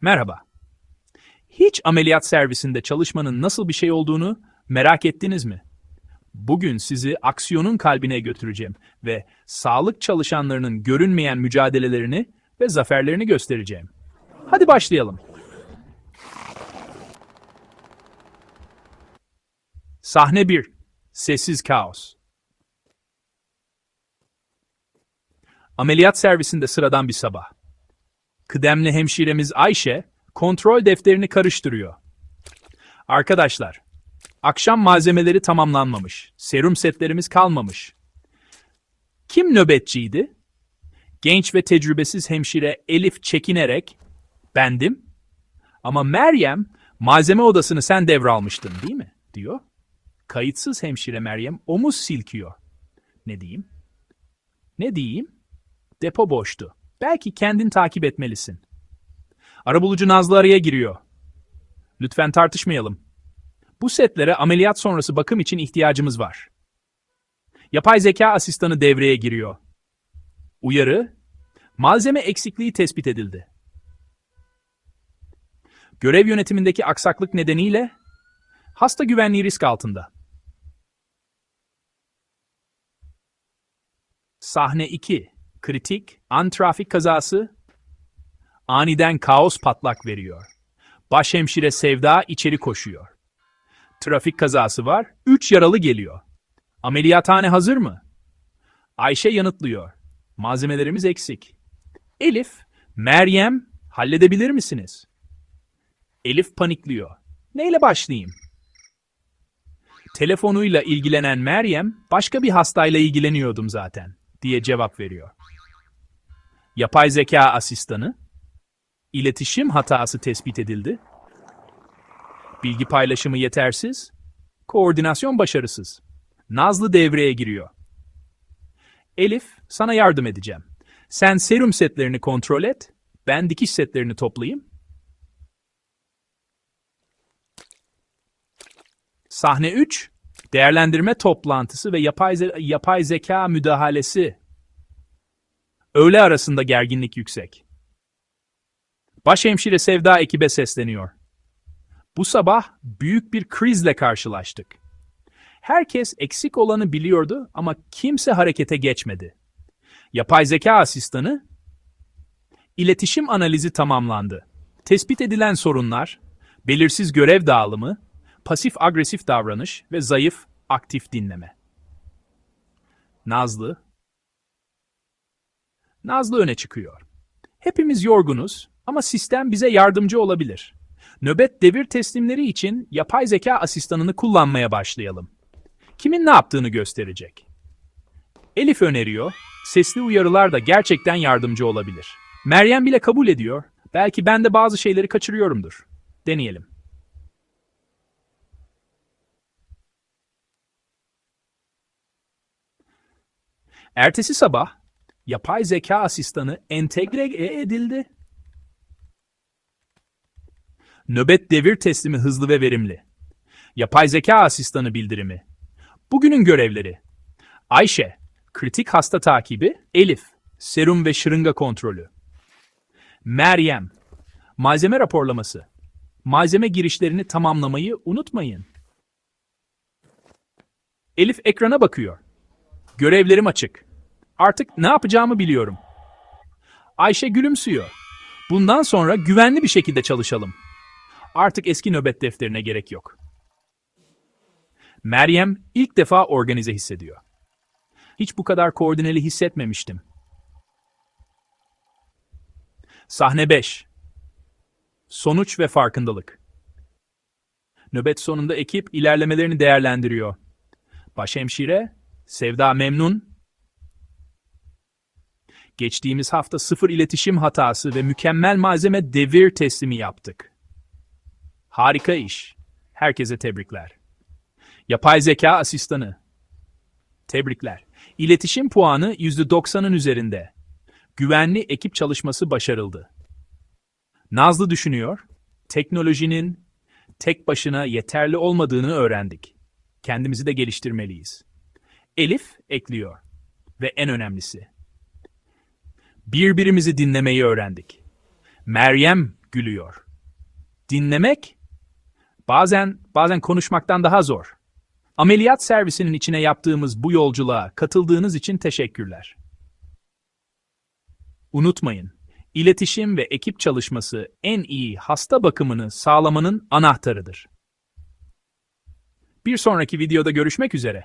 Merhaba. Hiç ameliyat servisinde çalışmanın nasıl bir şey olduğunu merak ettiniz mi? Bugün sizi aksiyonun kalbine götüreceğim ve sağlık çalışanlarının görünmeyen mücadelelerini ve zaferlerini göstereceğim. Hadi başlayalım. Sahne 1. Sessiz kaos. Ameliyat servisinde sıradan bir sabah. Kıdemli hemşiremiz Ayşe kontrol defterini karıştırıyor. Arkadaşlar, akşam malzemeleri tamamlanmamış. Serum setlerimiz kalmamış. Kim nöbetçiydi? Genç ve tecrübesiz hemşire Elif çekinerek, bendim. Ama Meryem, malzeme odasını sen devralmıştın değil mi? diyor. Kayıtsız hemşire Meryem omuz silkiyor. Ne diyeyim? Ne diyeyim? Depo boştu. Belki kendin takip etmelisin. Arabulucu Nazlı araya giriyor. Lütfen tartışmayalım. Bu setlere ameliyat sonrası bakım için ihtiyacımız var. Yapay zeka asistanı devreye giriyor. Uyarı, malzeme eksikliği tespit edildi. Görev yönetimindeki aksaklık nedeniyle hasta güvenliği risk altında. Sahne 2. Kritik, an trafik kazası. Aniden kaos patlak veriyor. Başhemşire Sevda içeri koşuyor. Trafik kazası var, 3 yaralı geliyor. Ameliyathane hazır mı? Ayşe yanıtlıyor. Malzemelerimiz eksik. Elif, Meryem, halledebilir misiniz? Elif panikliyor. Neyle başlayayım? Telefonuyla ilgilenen Meryem, başka bir hastayla ilgileniyordum zaten, diye cevap veriyor. Yapay zeka asistanı, iletişim hatası tespit edildi. Bilgi paylaşımı yetersiz, koordinasyon başarısız. Nazlı devreye giriyor. Elif, sana yardım edeceğim. Sen serum setlerini kontrol et, ben dikiş setlerini toplayayım. Sahne 3, değerlendirme toplantısı ve yapay, ze- yapay zeka müdahalesi. Öğle arasında gerginlik yüksek. Başhemşire Sevda ekibe sesleniyor. Bu sabah büyük bir krizle karşılaştık. Herkes eksik olanı biliyordu ama kimse harekete geçmedi. Yapay zeka asistanı, iletişim analizi tamamlandı. Tespit edilen sorunlar, belirsiz görev dağılımı, pasif agresif davranış ve zayıf aktif dinleme. Nazlı, Nazlı öne çıkıyor. Hepimiz yorgunuz ama sistem bize yardımcı olabilir. Nöbet devir teslimleri için yapay zeka asistanını kullanmaya başlayalım. Kimin ne yaptığını gösterecek. Elif öneriyor, sesli uyarılar da gerçekten yardımcı olabilir. Meryem bile kabul ediyor, belki ben de bazı şeyleri kaçırıyorumdur. Deneyelim. Ertesi sabah, yapay zeka asistanı entegre edildi. Nöbet devir teslimi hızlı ve verimli. Yapay zeka asistanı bildirimi. Bugünün görevleri. Ayşe, kritik hasta takibi. Elif, serum ve şırınga kontrolü. Meryem, malzeme raporlaması. Malzeme girişlerini tamamlamayı unutmayın. Elif ekrana bakıyor. Görevlerim açık. Artık ne yapacağımı biliyorum. Ayşe gülümsüyor. Bundan sonra güvenli bir şekilde çalışalım. Artık eski nöbet defterine gerek yok. Meryem ilk defa organize hissediyor. Hiç bu kadar koordineli hissetmemiştim. Sahne 5. Sonuç ve farkındalık. Nöbet sonunda ekip ilerlemelerini değerlendiriyor. Başhemşire, Sevda memnun. Geçtiğimiz hafta sıfır iletişim hatası ve mükemmel malzeme devir teslimi yaptık. Harika iş. Herkese tebrikler. Yapay zeka asistanı. Tebrikler. İletişim puanı %90'ın üzerinde. Güvenli ekip çalışması başarıldı. Nazlı düşünüyor. Teknolojinin tek başına yeterli olmadığını öğrendik. Kendimizi de geliştirmeliyiz. Elif ekliyor. Ve en önemlisi. Birbirimizi dinlemeyi öğrendik. Meryem gülüyor. Dinlemek bazen bazen konuşmaktan daha zor. Ameliyat servisinin içine yaptığımız bu yolculuğa katıldığınız için teşekkürler. Unutmayın, iletişim ve ekip çalışması en iyi hasta bakımını sağlamanın anahtarıdır. Bir sonraki videoda görüşmek üzere.